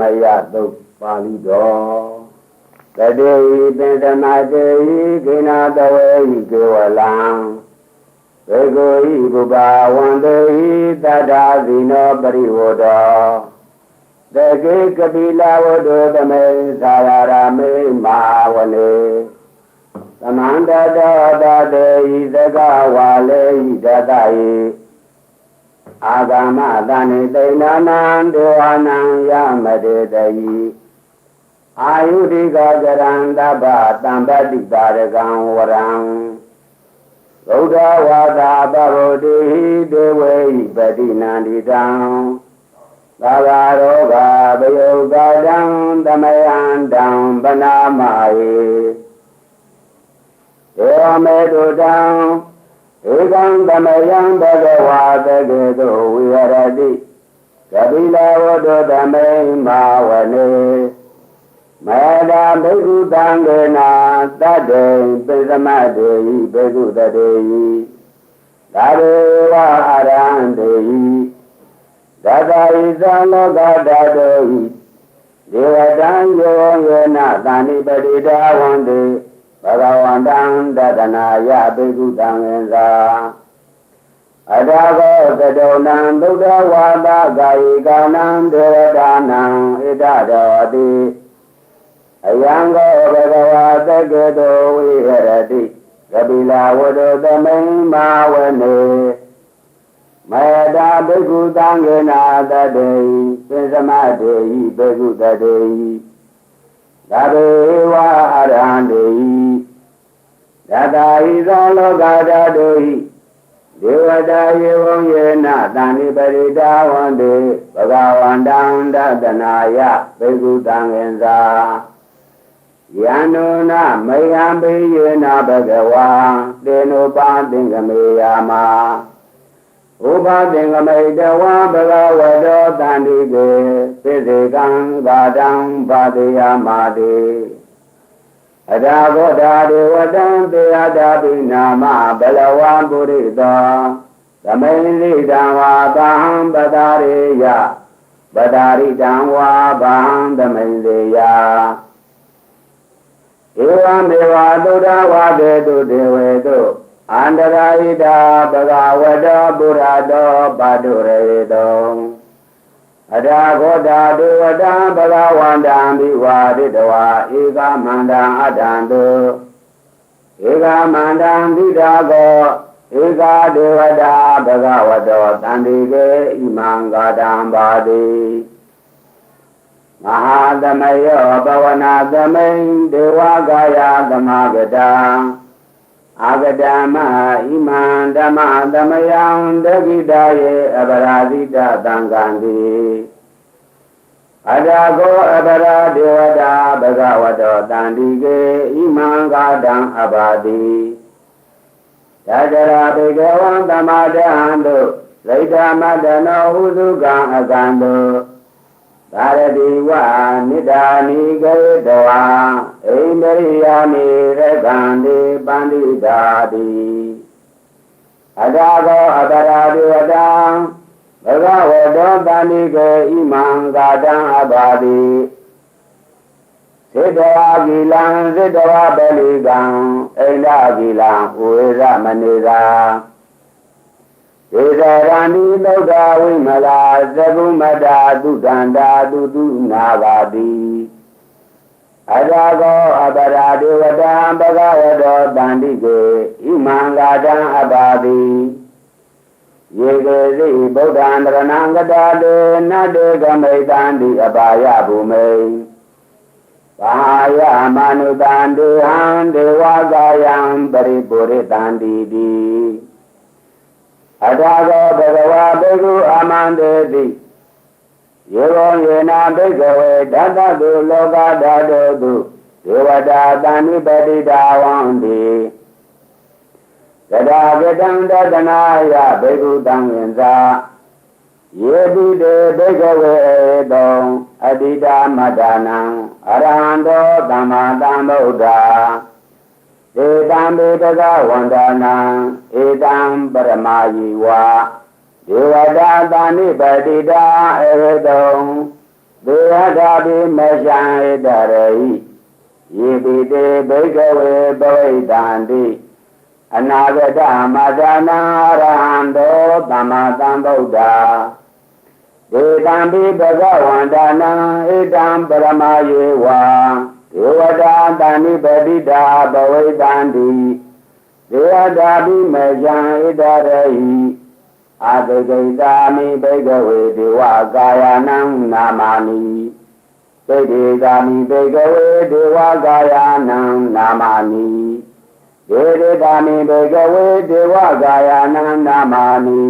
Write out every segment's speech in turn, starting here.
မဟာသမယသုတ်ပါဠိတော်တတေဟိပင်သမာတေဟိကိနာတဝေဟိကေဝလံဘေကိုဟိဘုဘာဝန္တေဟိတထာဇိနောပရိဝဒောတကေကပိလဝတ္တသမေသာရရာမေမဟာဝနေသမန္တတောတတေဟိသကဝါလေဟိတတယေ အာဂမတဏိတိဏနံဒေဝနံယမတေတယိအာယုဒိကကရံတဗ္ဗတံပတိပါရကံဝရံဗုဒ္ဓဝါဒပဗုတိဒေဝေဟိပတိနန္တိတံသာဂရောဂဘယုကတံသမယံတံပနာမာယေဒေဝမေတုတံ ဧကံသမယံဘဂဝါတကေတုဝိဟရတိကပိလဝတ္တသမေမာဝနေမေတ္တာဘိက္ခုတံကေနာတတ္တေပိသမတေဟိဘိက္ခုတတေဟိဒါရေဝအရဟံတေဟိသတ္တဟိသံလောကဓာတုဟိဒေဝတံယောယေနသာနိပတိတာဝန္တေ ဘဂဝန္တံတတနာယဘိက္ခုတံငင်္သာအထာကောသတုံနံဗုဒ္ဓဝါဒကာယိကာနံဒေဝတာနံဣဒတော်တိအယံကောဘဂဝါတကေတောဝိဟရတိကပိလဝတ္တသမိန်မာဝနေမေတ္တာဘိက္ခုတံကေနာတတေဟိသစ္စမတေဟိဘိက္ခုတတေ ဟိဒါဘေဝအရဟံတေဟိယတာဟိသောလောကဓာတုဟိဒေဝတာယေဝံယေနသန္တိပရိတာဝန္တေဘဂဝန္တံဒသနာယဘေကုတံငင်္သာယန္နုနမေယံဘေယေနဘဂဝါတေနုပါသင်္ကမေယာမ ဥပသင်္ကမေတဝံဘဂဝတောတန္တိကေသိစေကံဂာတံဘာတိယမာတိအဒါဘောဓာဒေဝတံတေယတာပိနာမဘလဝံပုရိသောသမိန်လိတံဝါသံပတာရေယပတာရိတံဝါဗံသမိန်လေယဧဝမေဝသုဒ္ဓဝါကေတုဒေဝေတု အန္တရာဟိတာဘဂဝတောပုရတောပါတုရေတောအထာခောတာဒေဝတံဘဂဝန္တံဘိဝါရိတဝါဧကမန္တံအတံတုဧကမန္တံဘိဒါကောဧကဒေဝတာဘဂဝတောတန္တိကေဣမံဂါတံပါတိမဟာသမယောဘဝနာသမိန်ဒေဝကာယသမဂတံ အာဂတမဣမံဓမ္မသမယံဒဂိတယေအပရာဇိတသံဃံတိအတာကောအပရာဒေဝတာဘဂဝတောတန္တိကေဣမံဂါတံအဘာတိတတရာဘေကဝံသမာဒဟံတုလိဒ္ဓမတနောဟုသုကံအကံတု သာရတိဝနိဒာနိကေတဝါဣန္ဒရိယာနိရကံတိပန္တိတာတိအတာကောအတရာဒေဝတံဘဂဝတောတန္တိကေဣမံကာတံအဘာတိစေတဝါဂီလံစေတဝါပလီကံအိန္ဒဂီလံဝေရမနေသာ ဧဇရဏိသုဒ္ဓဝိမလာသကုမတာသုတန္တာတုတုနာဂာတိအရာကောအပရာဒေဝတံဘဂဝတောတန္တိကေဣမံဂာတံအပါတိယေကေသိဗုဒ္ဓံတရဏံကတာတေနတ္တေကမိတံတိအပါယဘူမိဘာယမနုတံတေဟံဒေဝကာယံပရိပုရိတံတိတိ အထာကောဘဂဝါဘေကုအာမန္တေတိယေဝံယေနာဘိကဝေဓတ္တတုလောကဓာတုတုဒေဝတာတဏိပတိတာဝံတိသဒ္ဓကတံတတနာယဘေကုတံဝိဇာယေတိတေဘိကဝေတောအတိတာမတ္တနံအရဟံတောသမ္မာသမ္ဗုဒ္ဓ ဧတံဘေတကဝန္ဒနာဧတံပရမယီဝါဒေဝတာတာနိပတိတာဧတုံသေထာပိမရှံဣတရေဟိယေပိတေဘိကဝေပဝိတန္တိအနာဂတမတနာရဟံတောသမ္မာသမ္ဗုဒ္ဓဒေတံပိဘဂဝန္တနာဣတံပရမယေဝ ဒေဝတာတဏိပတိတာဘဝိတန္တိဒေဝတာပိမယံဣတရေဟိအာတေကိတာမိဘိကဝေဒေဝကာယနံနာမာနိသေတေကာမိဘိကဝေဒေဝကာယနံနာမာနိဒေဒေကာမိဘိကဝေဒေဝကာယနံနာမာနိ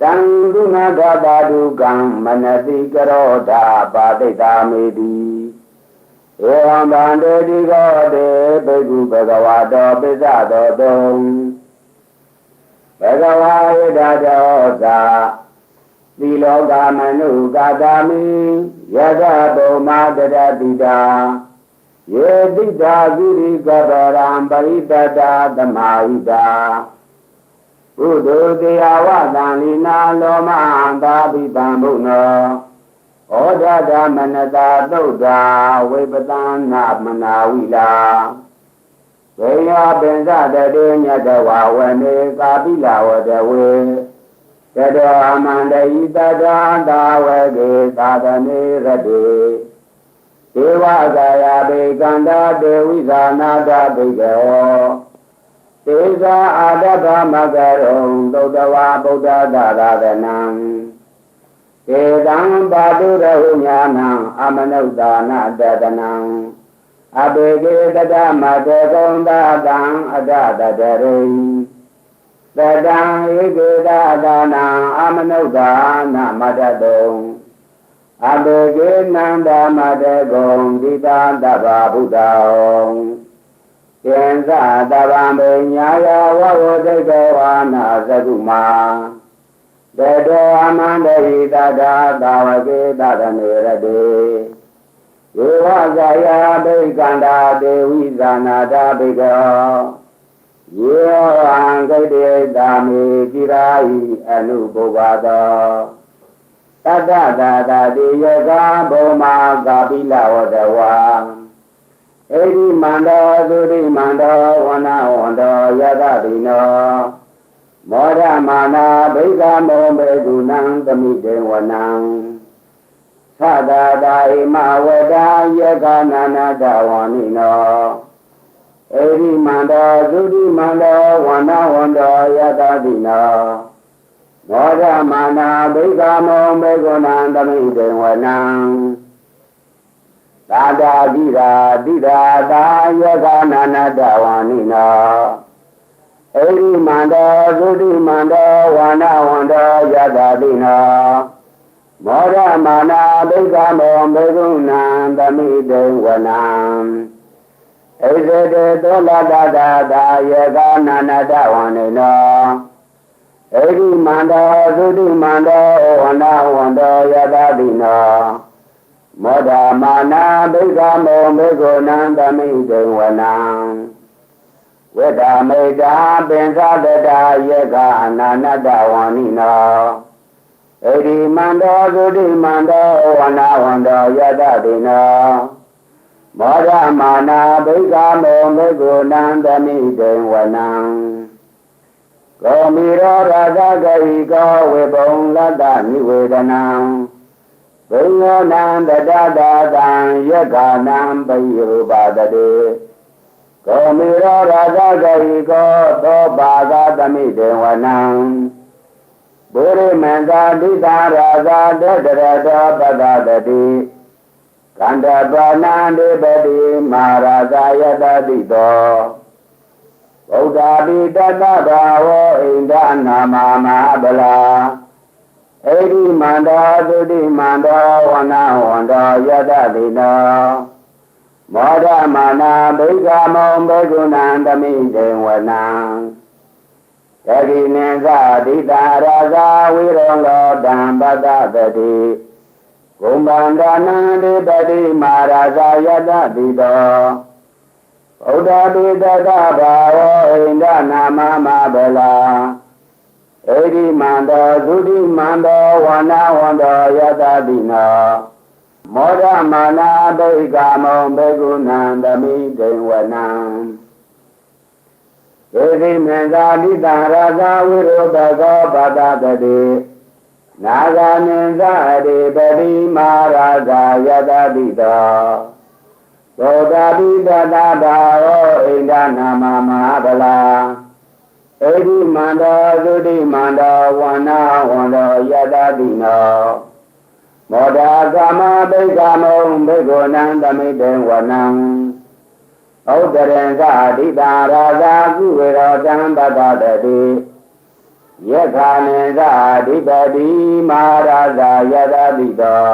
တံဒုနာဂတာဒုကံမနတိကရောဓာပါတိတာမေတိ ဧဝံဗန္တေတိကောတေဘိက္ခုဘဂဝါတောပိစ္ဆတောတုံဘဂဝါယဒတောသာသီလောကမနုကာတာမိယသဗုမာတရတိတာယေတိတာသီရိကပရံပရိတတာသမာဟိတာဥဒုတရားဝတံလီနာလောမအန္တာပိပံဘုနော ဩဒဒမနတာသုဒ္ဓဝိပတနာမနာဝိလာဝေယပင်စတတေညတဝဝနေကာပိလာဝတဝေတတောအမန္တိတတာတာဝေကေသာသနေရတေဒေဝကာယဘေကန္တာဒေဝိဇာနာတဘိကဟောသေဇာအာတဗမကရုံသုတဝါဗုဒ္ဓသာသနံဧ တံပါတုရဟုညာနံအမနုဿာနတတနံအဘေကေတတမတေကုံသာတံအတတတရိတတံဧကေတသာနံအမနုဿာနမတတုံအဘေကေနန္ဒမတေကုံဒီတာတဗ္ဗဗုဒ္ဓောကျင်္စတဗ္ဗံပညာယဝဝတိတောဝါနာသကုမာ တတောအမန္တဟိတတာသာဝကေတသနေရတေဧဝဇာယဘိကန္တာဒေဝိဇာနာတာဘိကောယေဟံဂိတေတာမေจิရာဟိအနုပုဗ္ဗတောတတ္တသာတာတိယောဂဘုမာကာပိလဝတဝါဧဒီမန္တောသုရိမန္တောဝနဝန္တောယသတိနော မောဒမာနာဘိက္ခမောဘေကုဏံသမိတေဝနံသတ္တတာဣမဝဒာယကနာနာတဝဏိနောဧရိမန္တောသုတိမန္တောဝနဝန္တောယတတိနောမောဒမာနာဘိက္ခမောဘေကုဏံသမိတေဝနံသာတာတိရာတိရာတာယကနာနာတဝဏိနော ဧရိမန္တောသုတိမန္တောဝါနဝန္တောယတတိနောမောရမာနာဒိဋ္ဌမောမေကုဏံသမိတေဝနံဣဇေတေသောလတတာတာယေကနာနာတဝန္နေနောဧရိမန္တောသုတိမန္တောဝါနဝန္တောယတတိနောမောဒမာနာဒိဋ္ဌမောမေကုဏံသမိတေဝနံ ဝိဒာမေတာပင်္စတတာယေကအနာနတဝန္နိနောဧဒီမန္တောသုတိမန္တောဝနာဝန္တောယတတိနောမောဒမာနာဘိက္ခမောမေကုဏံသမိတေဝနံကောမီရောရာဇဂဟိကောဝေပုံလတ္တနိဝေဒနံဘိယောနံတတတတံယက္ခဏံပယုပါတတေ ကောမေရောရာဇဂဟိကောသောပါကသမိတေဝနံဘုရိမန္တာဒိတာရာဇာတတရတောပဒတတိကန္တပါဏံဒေပတိမာရာဇာယတတိတောဗုဒ္ဓပိတတဘာဝဣန္ဒနာမမဟာဗလာဧရိမန္တာသုတိမန္တောဝနဝန္တောယတတိနော မောဒမာနာဘိက္ခမောဘေကုဏံသမိတေဝနံတတိနိသဒိတာရာဇာဝိရောလောတံပတ္တတတိဂုံဗန္ဒနာတိပတိမာရာဇာယတတိတောဗုဒ္ဓပိတတဘာဝဣန္ဒနာမမဗလာဧဒီမန္တောသုတိမန္တောဝနာဝန္တောယတတိနော မောဒမာနာဒိကမောဘေကုဏံသမိတေဝနံဒေသိမေသာတိတရာဇဝိရောဓကောပတတတိနာဂာနိသရေပတိမာရာဇာယတတိတောသောတာပိတတတာဟောဣန္ဒနာမမဟာဗလာဧဒီမန္တောသုတိမန္တောဝန္နာဝန္တောယတတိနော မောဒာကာမဘိကမုံဘေကုဏံသမိတေဝနံဩတရံသာဒိတာရာဇာကုဝေရောတံပတတတိယက္ခာနိသာဒိပတိမာရာဇာယတတိတော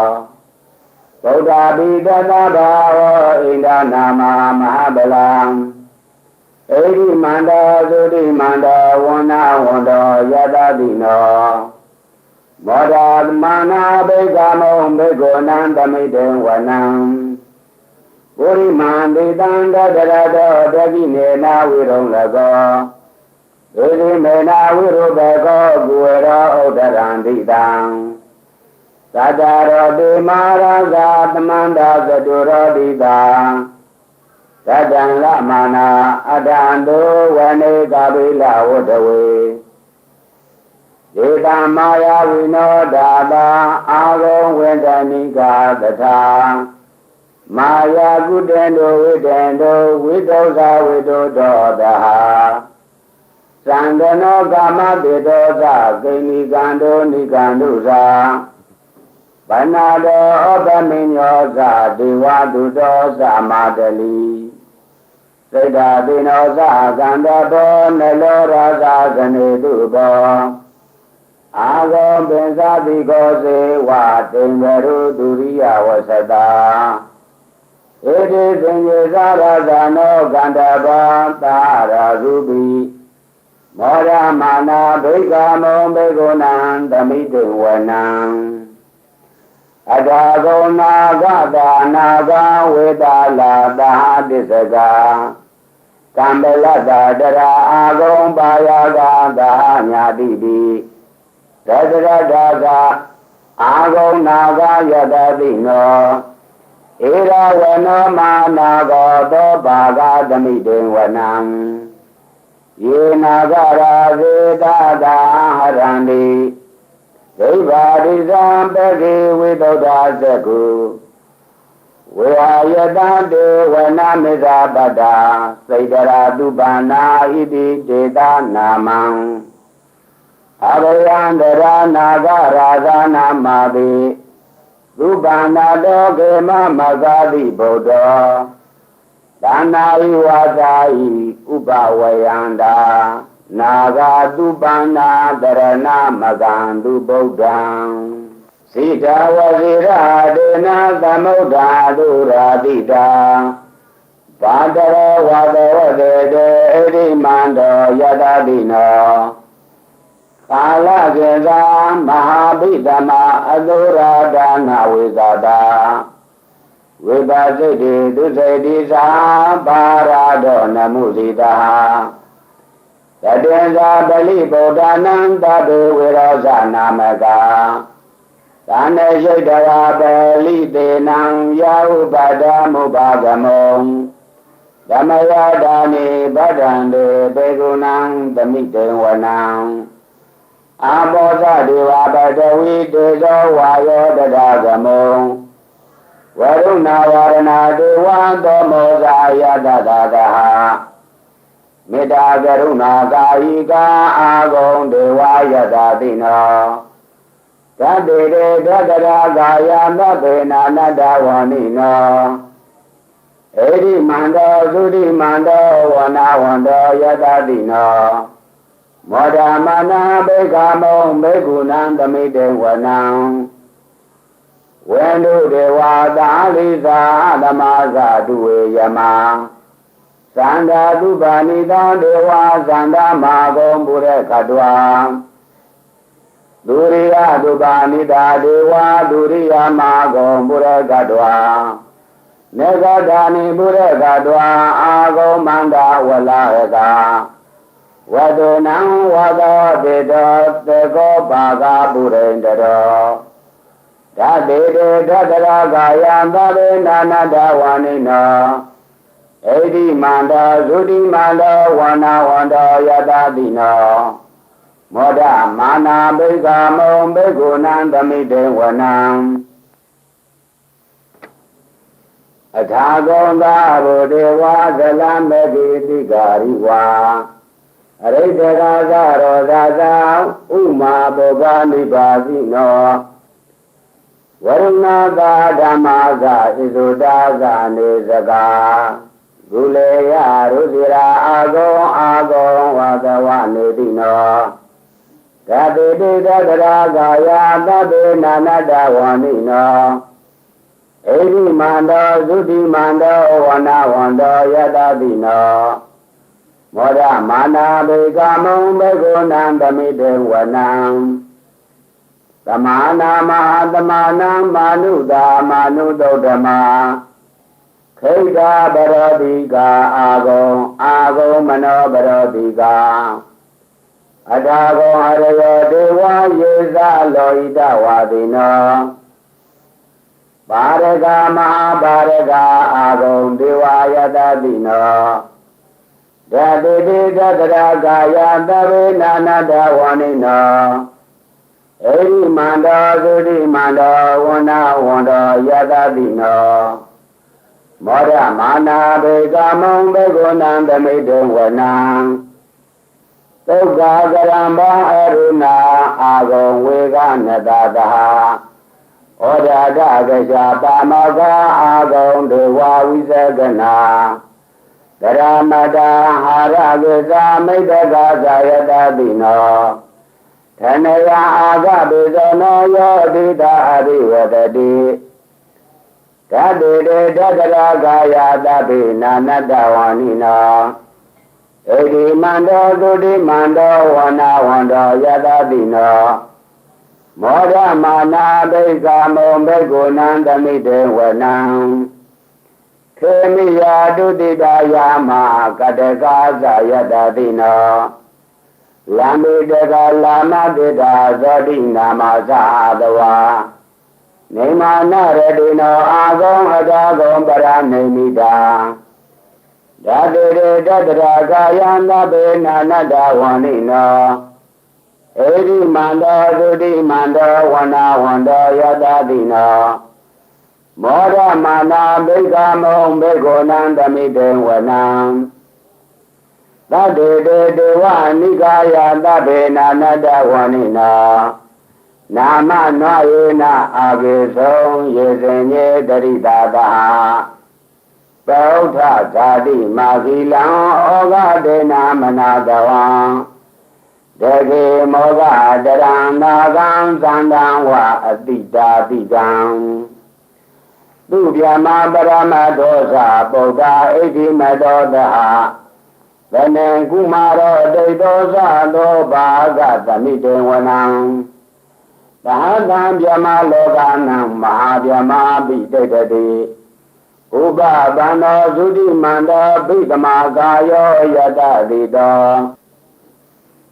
ဗုဒ္ဓပိတတဘာဝဣန္ဒနာမမဟာဗလံဧရိမန္တောသုတိမန္တောဝန္နာဝန္တောယတတိနော မောဒမာနာဘေကမောဘေကောနံသမိတေဝနံပုရိမန္တိတံတတရတောတကိနေနာဝိရုံလကောဧရိမေနာဝိရုဘကောကုဝရောဥဒရံတိတံသတ္တရောတိမာရဇာသမန္တာသတုရောတိတံသတ္တံလမာနာအတ္တံတောဝနေကပိလဝတ္တဝေ ဒေတမာယဝိနောဒာတာအာဂုံဝေဒနိကာတထာမာယာကုတေနတောဝိတေနတောဝိတောဇာဝိတောတောတဟာသံဃနောကာမတေတောသကိဏိကံတောနိကံတုသာဗနာတောဩပမိညောသဒေဝတုတောသမာတလီစိတ်ဓာတိနောသကန္တဘောနလောရာဇာဇနေတုဘော အာဂောပင်စာတိကောစေဝတေင်္ဂရုဒုရိယဝသတာဧတိသင်္ကေသရဇာနောကန္တဘောသာရာရုပိမောရမာနာဘိကမောဘေကုဏံသမိတေဝနံအတာဂုဏာဂတာနာဂဝေတာလာတဟတစ္စကကံပလတ္တတရာအာဂုံပါယကသာညာတိတိ သတ္တရတာကအာဂုံနာဂယတတိနောဧရဝနောမာနာဂောသောဘာဂသမိတေဝနံယေနာဂရာဇေတတာဟရန္တိဒိဗာရိဇံပကေဝိသုဒ္ဓဇကုဝေဟာယတံတေဝနာမေဇာပတ္တာစိတ်တရာတုပန္နာဣတိဒေတာနာမံ အဘယံတရာနာဂရာဇာနာမာတိသုပန္နာတောကေမမဂာတိဗုဒ္ဓဒါနာဤဝါစာဤဥပဝယန္တာနာဂတုပန္နာတရဏမကံသူဗုဒ္ဓံစိတဝဇိရဒေနသမုဒ္ဓသုရာတိတာဘာတရဝတဝတေတေဣတိမန္တောယတတိနော ကာလကေသာမဟာဘိသမအသုရာဒါနဝေဇာတာဝိပါစိတ်တိသူစိတ်တိသာပါရာဒောနမုစီတာတတေဇာပလိဗုဒ္ဓနံတတေဝေရောဇနာမကသာနေရှိတရာပလိတေနံယာဥပဒမုပါကမုံဓမ္မယတာနိဗဒံတေဘေကုဏံသမိတေဝနံ အာဘောဇဒေဝပတဝီတေဇောဝါယောတဒကမုံဝရုဏဝရဏဒေဝံသောမောဇာယတတတဟမေတ္တာကရုဏာကာယိကာအာဂုံဒေဝယတတိနောသတ္တေတေသတ္တရာကာယသဗ္ဗေနာနတဝဏိနောဧရိမန္တောသုတိမန္တောဝနာဝန္တောယတတိနော မောဒမနာဘေကမောဘေကုဏံသမိတေဝနံဝေနုဒေဝသာလိသာဓမ္မဇာတုဝေယမသန္တာတုပါဏိတံဒေဝသန္တာမာဂုံပုရခတဝံဒုရိယတုပါဏိတာဒေဝဒုရိယမာဂုံပုရခတဝံနေဂဒာနိပုရခတဝံအာဂုံမန္တဝလာဟက ဝတုနံဝသောတေတောတေကောပါကပုရိန္တရောဓာတေတေဓတရာကာယံသဗ္ဗေနာနာတဝါနိနောဣတိမန္တောသုတိမန္တောဝန္နာဝန္တောယတတိနောမောဒမာနာဘိကမုံဘိက္ခုနံသမိတေဝနံအထာဂောသာဘုဒေဝသလံမေတိတိကာရိဝါ အရိတကာသရောသာသာဥမာဘောဂနိပါတိနောဝရဏသာဓမ္မာသာဣသုတာသာနေစကာဂုလေယရုတိရာအာဂောအာဂောဝါသဝနေတိနောဓာတိတိတတရာကာယသဗ္ဗေနာနတဝါနိနောဣတိမန္တောသုတိမန္တောဝနာဝန္တောယတတိနော မောဒမာနာဘေကမုံဘေကုဏံသမိတေဝနံသမာနာမဟာသမာနာမာနုတာမာနုတုဒ္ဓမာခိတပရောတိကာအာဂုံအာဂုံမနောပရောတိကာအတာဂုံအရယောဒေဝယေဇလောဟိတဝါတိနောပါရကမဟာပါရကအာဂုံဒေဝယတတိနော ဓာတိတိတတရာကာယသဗ္ဗေနာနာတဝါနိနောဧရိမန္တောသုတိမန္တောဝန္နာဝန္တောယတတိနောမောဒမာနာဘေကမုံဘေကုဏံသမိတေဝနံသုက္ခကရံဘာအရုဏအာဂုံဝေကနတတဟဩဒါဒကကြပါမောကအာဂုံဒေဝဝိဇကနာ ကရမတဟာရကေသာမိတ္တကသာယတတိနောဓနယအာဂဘေဇနောယောတိတာအရိဝတတိဓာတေတေတတရာကာယတပိနာနတဝါနိနောဣတိမန္တောသုတိမန္တောဝနာဝန္တောယတတိနောမောဒမာနာဘိကမုံဘိက္ခုနံသမိတေဝနံ ခေမိယာတုတိတာယာမကတကာဇာယတတိနောလံမိတကလာမတိတာဇတိနာမသာသဝါနေမာနရတိနောအာဂုံအတာဂုံပရနေမိတာဓာတေရတတရာကာယံသဗ္ဗေနာနတဝန္နိနောဧရိမန္တောသုတိမန္တောဝနာဝန္တောယတတိနော မောဒမာနာဘိကမုံဘေကောနံသမိတေဝနံသတ္တေတေဒေဝနိကာယသဗ္ဗေနာနတဝန္နိနောနာမနွာယေနအာဂေဆုံးယေစင်ညေတရိတာတာပောထဇာတိမာဂီလံဩဃဒေနာမနာတဝံတေကေမောဂတရံနာကံသန္တံဝအတိတာတိကံ သူဗျမပရမသောသပုဒ္ဓဣတိမတောတဟဗနေကုမာရောဒိဋ္ဌောသသောဘာဂသမိတေဝနံသဟတံဗျမလောကနံမဟာဗျမပိတိတတိဥပဗန္တောသုတိမန္တောဘိကမာကာယောယတတိတော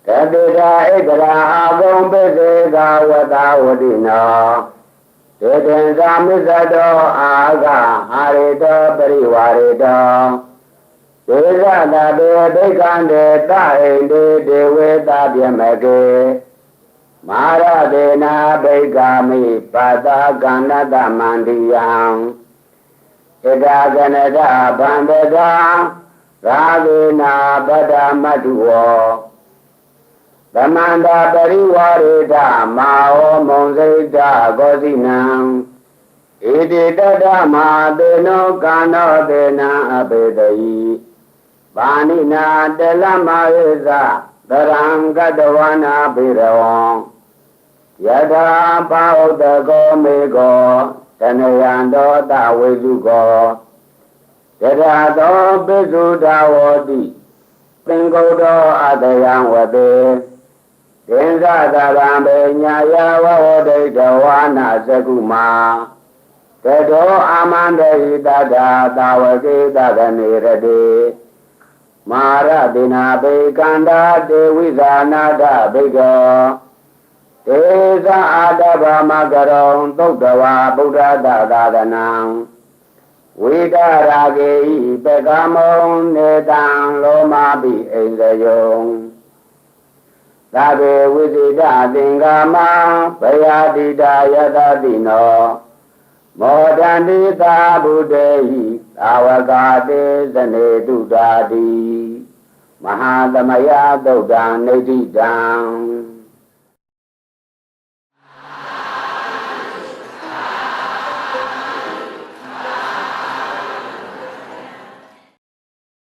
တတိတာဣဒရာအာဂုံပိစေကဝတဝတိနော တေတံသာမစ္ဆတောအာဂဟာရေတောပရိဝါရေတောဒေဇတာတေဒိဋ္ဌံတေတဟိန္တေဒေဝေတပြမကေမာရဒေနာဘိကာမိပတာကန္နတမန္တိယံဣဒာကနဒဗန္တတာရာဂေနာပဒမတုဝော သမန္တာပရိဝရေတမာဟောမုံစိတကောစီနံဣတိတတမသေနောကာနောသေနံအပေတိပါဏိနာတလမယေသတရံကတဝနာပိရဝံယထာပါဥတကောမေကောတဏယံတောတဝေစုကောတရာသောပိစုတဝတိသင်္ကုတ်တော်အတယံဝတေ သင်္ဇသာရံဘေညာယဝဝဒိတဝါနာသကုမာတတောအာမန္တေတတာသာဝကေတကနေရတေမာရတိနာဘေကန္တာတေဝိဇာနာတဘိကောဣဒေသအာတဗမကရုံသုတ်တဝါဗုဒ္ဓသာသာသနံဝိဒရာဂေဤပကမုံနေတံလောမပိအိန္ဒယုံ သာဘေဝိသေတသင်္ကာမဘယတိတာယတတိနောမောဒန္တိသာဘုဒေဟိသာဝကတေသနေတုတာတိမဟာသမယသုတ်တံနေတိတံ